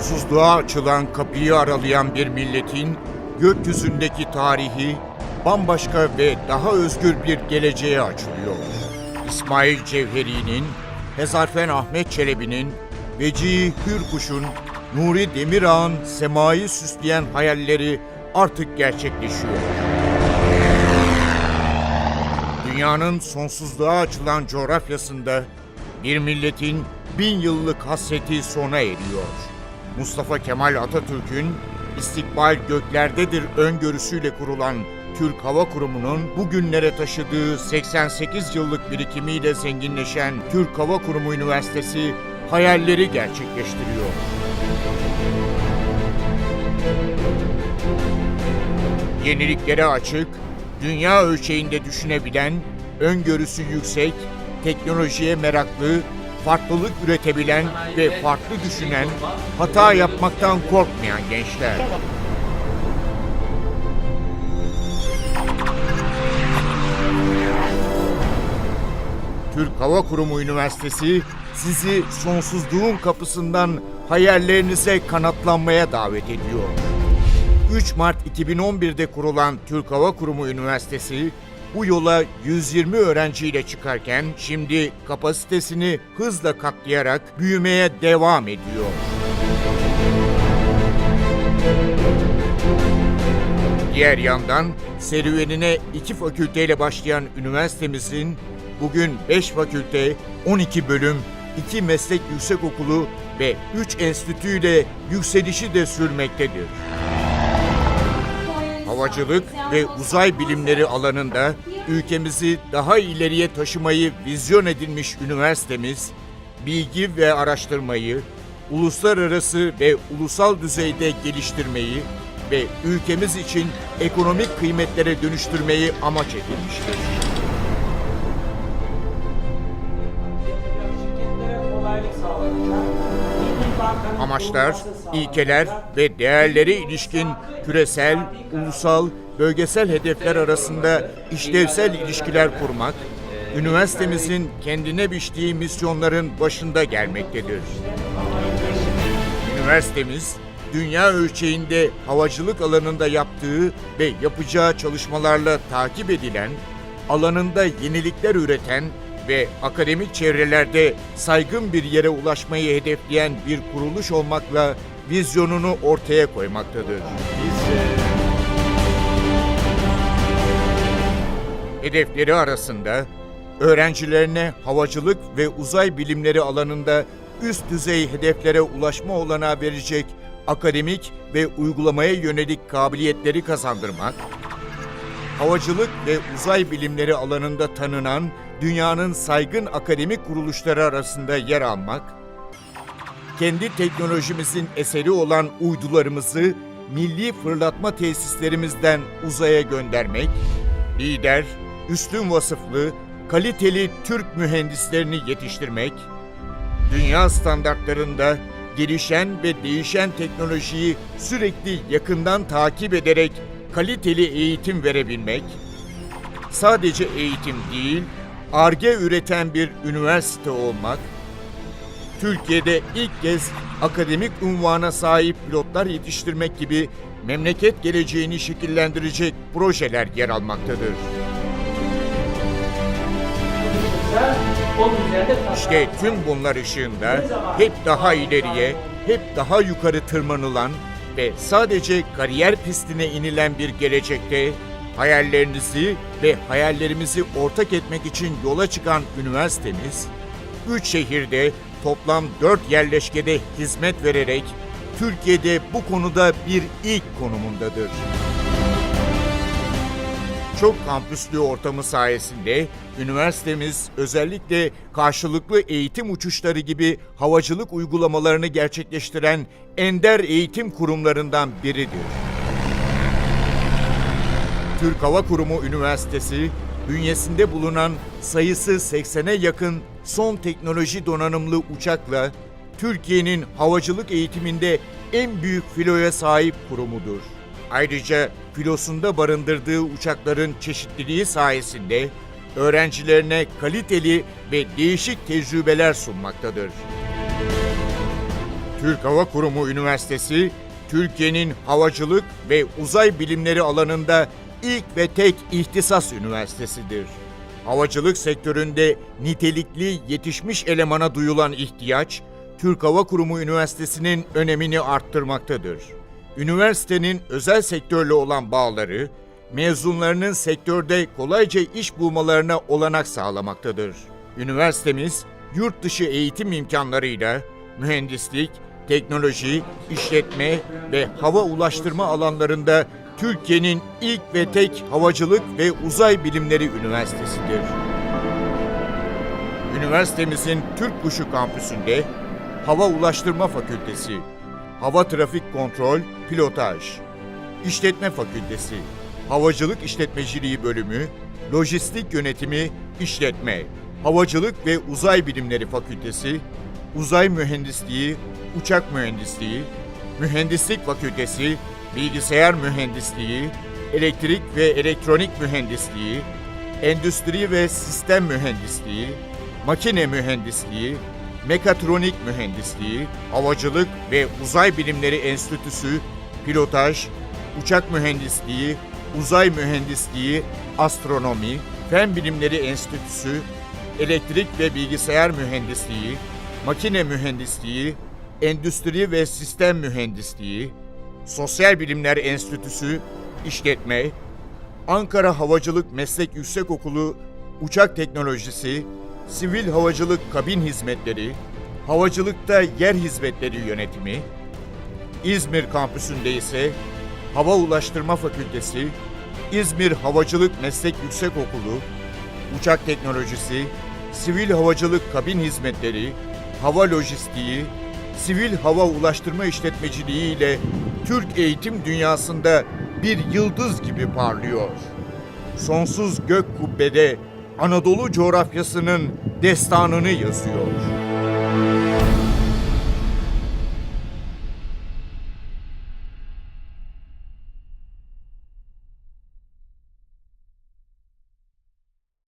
sonsuzluğa açılan kapıyı aralayan bir milletin gökyüzündeki tarihi bambaşka ve daha özgür bir geleceğe açılıyor. İsmail Cevheri'nin, Hezarfen Ahmet Çelebi'nin, Vecihi Hürkuş'un, Nuri Demirağ'ın semayı süsleyen hayalleri artık gerçekleşiyor. Dünyanın sonsuzluğa açılan coğrafyasında bir milletin bin yıllık hasreti sona eriyor. Mustafa Kemal Atatürk'ün istikbal göklerdedir öngörüsüyle kurulan Türk Hava Kurumu'nun bugünlere taşıdığı 88 yıllık birikimiyle zenginleşen Türk Hava Kurumu Üniversitesi hayalleri gerçekleştiriyor. Yeniliklere açık, dünya ölçeğinde düşünebilen, öngörüsü yüksek, teknolojiye meraklı, farklılık üretebilen ve farklı düşünen, hata yapmaktan korkmayan gençler. Türk Hava Kurumu Üniversitesi sizi sonsuzluğun kapısından hayallerinize kanatlanmaya davet ediyor. 3 Mart 2011'de kurulan Türk Hava Kurumu Üniversitesi bu yola 120 öğrenciyle çıkarken şimdi kapasitesini hızla katlayarak büyümeye devam ediyor. Diğer yandan serüvenine iki fakülteyle başlayan üniversitemizin bugün 5 fakülte, 12 bölüm, 2 meslek yüksekokulu ve 3 enstitüyle yükselişi de sürmektedir. Havacılık ve uzay bilimleri alanında ülkemizi daha ileriye taşımayı vizyon edilmiş üniversitemiz, bilgi ve araştırmayı, uluslararası ve ulusal düzeyde geliştirmeyi ve ülkemiz için ekonomik kıymetlere dönüştürmeyi amaç edilmiştir. Amaçlar, ilkeler ve değerlere ilişkin küresel, ulusal, bölgesel hedefler arasında işlevsel ilişkiler kurmak, üniversitemizin kendine biçtiği misyonların başında gelmektedir. Üniversitemiz, dünya ölçeğinde havacılık alanında yaptığı ve yapacağı çalışmalarla takip edilen, alanında yenilikler üreten ve akademik çevrelerde saygın bir yere ulaşmayı hedefleyen bir kuruluş olmakla vizyonunu ortaya koymaktadır. Hedefleri arasında öğrencilerine havacılık ve uzay bilimleri alanında üst düzey hedeflere ulaşma olanağı verecek akademik ve uygulamaya yönelik kabiliyetleri kazandırmak, havacılık ve uzay bilimleri alanında tanınan dünyanın saygın akademik kuruluşları arasında yer almak, kendi teknolojimizin eseri olan uydularımızı milli fırlatma tesislerimizden uzaya göndermek, lider, üstün vasıflı, kaliteli Türk mühendislerini yetiştirmek, dünya standartlarında gelişen ve değişen teknolojiyi sürekli yakından takip ederek kaliteli eğitim verebilmek, sadece eğitim değil, ARGE üreten bir üniversite olmak, Türkiye'de ilk kez akademik unvana sahip pilotlar yetiştirmek gibi memleket geleceğini şekillendirecek projeler yer almaktadır. İşte tüm bunlar ışığında hep daha ileriye, hep daha yukarı tırmanılan ve sadece kariyer pistine inilen bir gelecekte hayallerinizi ve hayallerimizi ortak etmek için yola çıkan üniversitemiz, üç şehirde toplam dört yerleşkede hizmet vererek Türkiye'de bu konuda bir ilk konumundadır. Çok kampüslü ortamı sayesinde üniversitemiz özellikle karşılıklı eğitim uçuşları gibi havacılık uygulamalarını gerçekleştiren ender eğitim kurumlarından biridir. Türk Hava Kurumu Üniversitesi, bünyesinde bulunan sayısı 80'e yakın son teknoloji donanımlı uçakla Türkiye'nin havacılık eğitiminde en büyük filoya sahip kurumudur. Ayrıca filosunda barındırdığı uçakların çeşitliliği sayesinde öğrencilerine kaliteli ve değişik tecrübeler sunmaktadır. Türk Hava Kurumu Üniversitesi, Türkiye'nin havacılık ve uzay bilimleri alanında ilk ve tek ihtisas üniversitesidir. Havacılık sektöründe nitelikli yetişmiş elemana duyulan ihtiyaç, Türk Hava Kurumu Üniversitesi'nin önemini arttırmaktadır. Üniversitenin özel sektörle olan bağları, mezunlarının sektörde kolayca iş bulmalarına olanak sağlamaktadır. Üniversitemiz, yurt dışı eğitim imkanlarıyla mühendislik, teknoloji, işletme ve hava ulaştırma alanlarında Türkiye'nin ilk ve tek havacılık ve uzay bilimleri üniversitesidir. Üniversitemizin Türk Kuşu kampüsünde Hava Ulaştırma Fakültesi, Hava Trafik Kontrol, Pilotaj, İşletme Fakültesi, Havacılık İşletmeciliği Bölümü, Lojistik Yönetimi, İşletme, Havacılık ve Uzay Bilimleri Fakültesi, Uzay Mühendisliği, Uçak Mühendisliği, Mühendislik Fakültesi, Bilgisayar Mühendisliği, Elektrik ve Elektronik Mühendisliği, Endüstri ve Sistem Mühendisliği, Makine Mühendisliği, Mekatronik Mühendisliği, Havacılık ve Uzay Bilimleri Enstitüsü, Pilotaj, Uçak Mühendisliği, Uzay Mühendisliği, Astronomi, Fen Bilimleri Enstitüsü, Elektrik ve Bilgisayar Mühendisliği, Makine Mühendisliği, Endüstri ve Sistem Mühendisliği, Sosyal Bilimler Enstitüsü, İşletme, Ankara Havacılık Meslek Yüksekokulu Uçak Teknolojisi, Sivil Havacılık Kabin Hizmetleri, Havacılıkta Yer Hizmetleri Yönetimi, İzmir kampüsünde ise Hava Ulaştırma Fakültesi, İzmir Havacılık Meslek Yüksekokulu, Uçak Teknolojisi, Sivil Havacılık Kabin Hizmetleri, Hava Lojistiği, Sivil Hava Ulaştırma İşletmeciliği ile Türk eğitim dünyasında bir yıldız gibi parlıyor. Sonsuz gök kubbede Anadolu coğrafyasının destanını yazıyor.